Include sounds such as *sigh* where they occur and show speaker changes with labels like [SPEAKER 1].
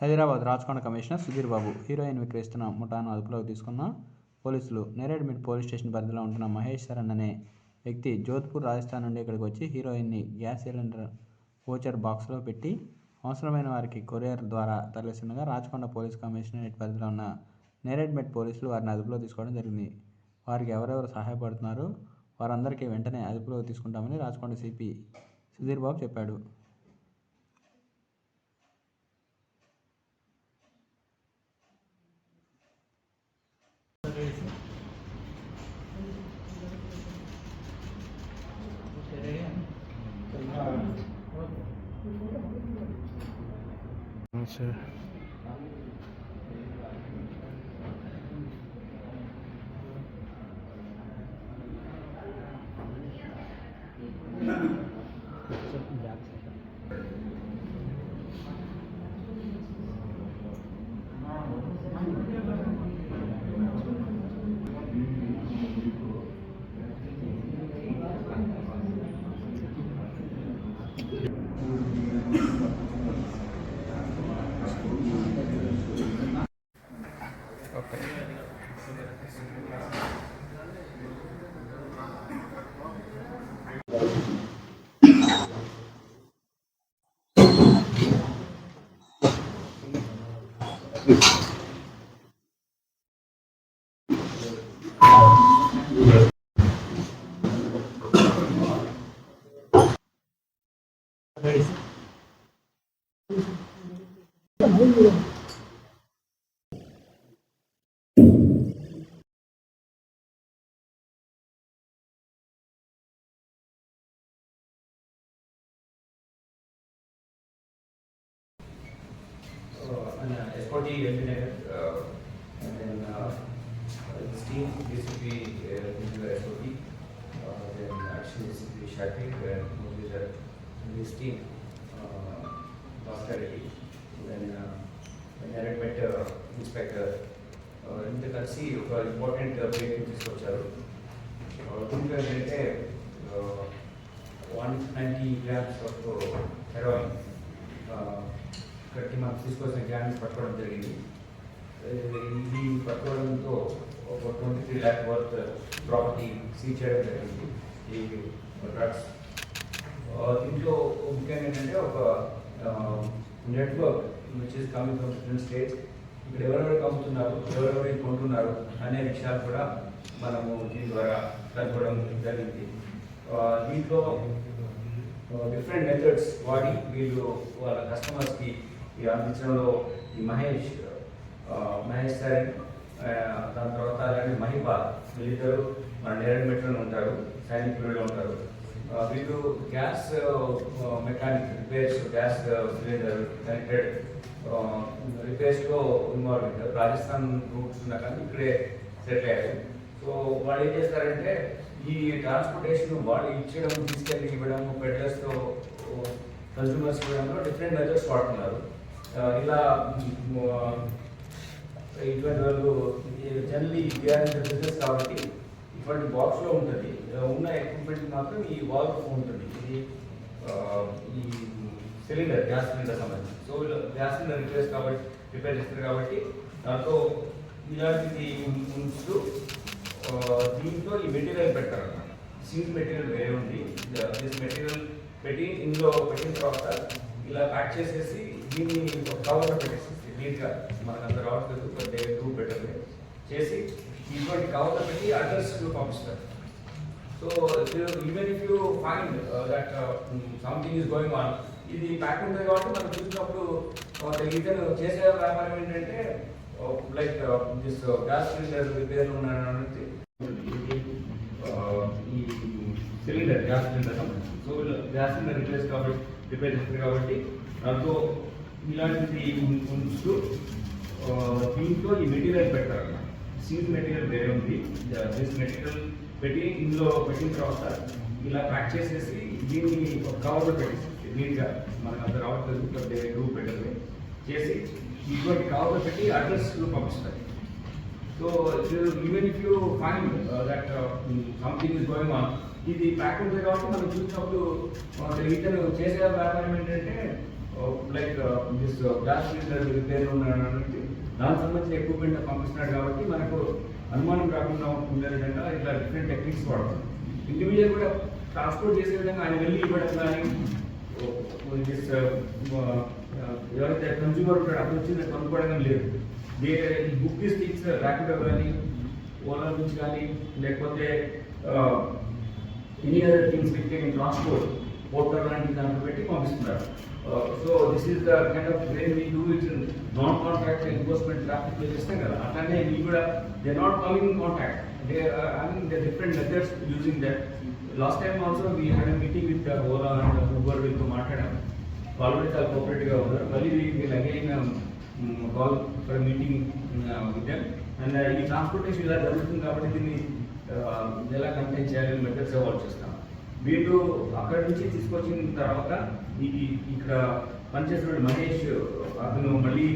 [SPEAKER 1] Hyderabad Rachakonda commissioner Sudheer Babu heroin విక్రయిస్తున్న ముఠాను అదుపులోకి తీసుకున్న పోలీసులు నేరేడ్మిట్ పోలీస్ స్టేషన్ పరిధిలో ఉంటున్న మహేష్ శరణ్ అనే వ్యక్తి జోధ్పూర్ రాజస్థాన్ నుండి ఇక్కడికి వచ్చి హీరోయిన్ని గ్యాస్ సిలిండర్ ఓచర్ బాక్స్లో పెట్టి అవసరమైన వారికి కొరియర్ ద్వారా తరలిస్తుండగా రాచకొండ పోలీస్ కమిషనరేట్ పరిధిలో ఉన్న నేరేడ్మెట్ పోలీసులు వారిని అదుపులో తీసుకోవడం జరిగింది. వారికి ఎవరెవరు సహాయపడుతున్నారో వారందరికీ వెంటనే అదుపులోకి తీసుకుంటామని రాచకొండ సిపి సుధీర్ బాబు చెప్పాడు.
[SPEAKER 2] Sir *laughs* okay
[SPEAKER 3] uh, an uh, SPOT ventilator, uh, and then uh, the steam basically uh, into the SPOT, uh, then action basically shackled and moved the the steam uh, austerity, then uh, the direct uh, inspector uh, ఇంత కలిసి ఒక important break తీసుకొచ్చారు Uh, దీంట్లో ఏంటంటే one ninety grams of heroin కట్టి మాకు తీసుకొచ్చిన grams పట్టుకోవడం జరిగింది. ఇది పట్టుకోవడంతో ఒక twenty three lakh worth property seize చేయడం జరిగింది. ఈ డ్రగ్స్. దీంట్లో ముఖ్యంగా ఏంటంటే ఒక network which is coming from different states ఇక్కడ ఎవరెవరు అమ్ముతున్నారు ఎవరెవరు కొంటున్నారు అనే విషయాలు కూడా మనము దీని ద్వారా కనుక్కోవడం జరిగింది. దీంట్లో డిఫరెంట్ మెథడ్స్ వాడి వీళ్ళు వాళ్ళ కస్టమర్స్కి ఈ అందించడంలో ఈ మహేష్ మహేష్ సార్ దాని తర్వాత అలాగే మహిపాల్ వీళ్ళిద్దరు మన నేరడ్ మెట్రోలో ఉంటారు సైనికులలో ఉంటారు. వీళ్ళు gas mechanic repairs gas cylinder connected రిపేర్స్లో involve Rajasthan roots ఉన్నా కానీ ఇక్కడే సెటిల్ అయ్యారు. సో వాళ్ళు ఏం చేస్తారంటే ఈ ట్రాన్స్పోర్టేషన్ వాళ్ళు ఇచ్చడం తీసుకెళ్ళి ఇవ్వడం పెడ్లర్స్తో కన్స్యూమర్స్ ఇవ్వడంలో డిఫరెంట్ మెథడ్స్ వాడుతున్నారు. ఇలా ఇటువంటి వాళ్ళు జనరలీ బిజినెస్ కాబట్టి ఇటువంటి బాక్స్లో ఉంటుంది. ఉన్న ఎక్విప్మెంట్ మాత్రం ఈ వాల్ ఉంటుంది. ఇది ఈ సిలిండర్ గ్యాస్ సిలిండర్ సంబంధించి. సో గ్యాస్ సిలిండర్ రిప్లేస్ కాబట్టి రిపేర్ చేస్తారు కాబట్టి దాంతో ఇలాంటిది ఉంచుతూ దీంట్లో ఈ మెటీరియల్ పెట్టారు అన్నమాట సీల్ మెటీరియల్ వేరే ఉంది దిస్ మెటీరియల్ పెట్టి ఇందులో పెట్టిన తర్వాత ఇలా ప్యాక్ చేసేసి దీన్ని కవర్లో పెట్టేసి నీట్గా మనకు అంత రావట్లేదు డే టూ బెటర్ చేసి ఇటువంటి కవర్లో పెట్టి అడ్రస్ పంపిస్తారు. So even if you find that something is going on ఇది ప్యాక్ ఉంటుంది కాబట్టి మనం చూసినప్పుడు uh, ఇతను చేసే వ్యాపారం ఏంటంటే like this gas cylinder repair ఉన్నది ఈ సిలిండర్ గ్యాస్ సిలిండర్ సంబంధించి. సో గ్యాస్ సిలిండర్ రిప్లేస్ కాబట్టి రిపేర్ చేస్తారు కాబట్టి దాంతో ఇలాంటిది ఉంచుతూ దీంట్లో ఈ మెటీరియల్ పెట్టారు సీడ్ మెటీరియల్ వేరే ఉంది. దిస్ మెటీరియల్ పెట్టి ఇందులో పెట్టిన తర్వాత ఇలా ప్యాక్ చేసేసి దీన్ని కవర్లో పెట్టేసి నీట్గా మనకు అంత రావట్లేదు కొద్దిగా గ్రూప్ పెట్టండి చేసి ఇటువంటి కవర్లో పెట్టి అడ్రస్లో పంపిస్తారు. So you if you that uh, something is going on, ఇది ప్యాక్ ఉంటుంది కాబట్టి మనం చూసినప్పుడు ఇతను చేసే వ్యాపారం ఏంటంటే like this gas cylinder repair ఉన్నటువంటి దానికి సంబంధించిన ఎక్విప్మెంట్ పంపిస్తున్నాడు కాబట్టి మనకు అనుమానం రాకుండా ఉండే విధంగా ఇట్లా డిఫరెంట్ టెక్నిక్స్ వాడతాం ఇండివిజువల్ కూడా ట్రాన్స్పోర్ట్ చేసే విధంగా ఆయన వెళ్ళి ఇవ్వడం కానీ దిస్ ఎవరైతే కన్జ్యూమర్ ఉంటాడో అక్కడ వచ్చి కొనుక్కోవడం లేదు. ఈ బుక్ స్టిక్స్ ర్యాపిడో కానీ ఓలా నుంచి కానీ లేకపోతే any other things with in transport Porter లాంటి దాంట్లో పెట్టి పంపిస్తున్నారు. So this is the kind of way we do it non contract enforcement traffic చేస్తాం కదా అట్లానే వీ కూడా they not coming in contact they I mean they different methods using that last time also we had meeting with Ola and Uber వీళ్ళతో మాట్లాడాము వాళ్ళు కూడా చాలా కోఆపరేటివ్గా ఉన్నారు. మళ్ళీ వీళ్ళు again call for meeting with them and ఈ ట్రాన్స్పోర్టేషన్ ఇలా జరుగుతుంది కాబట్టి దీన్ని uh, ఎలా కంప్లైంట్ చేయాలని మెథడ్స్ వర్క్ చేస్తాం వీళ్ళు అక్కడి నుంచి తీసుకొచ్చిన తర్వాత ఈ ఇక్కడ పనిచేసిన మహేష్ అతను మళ్ళీ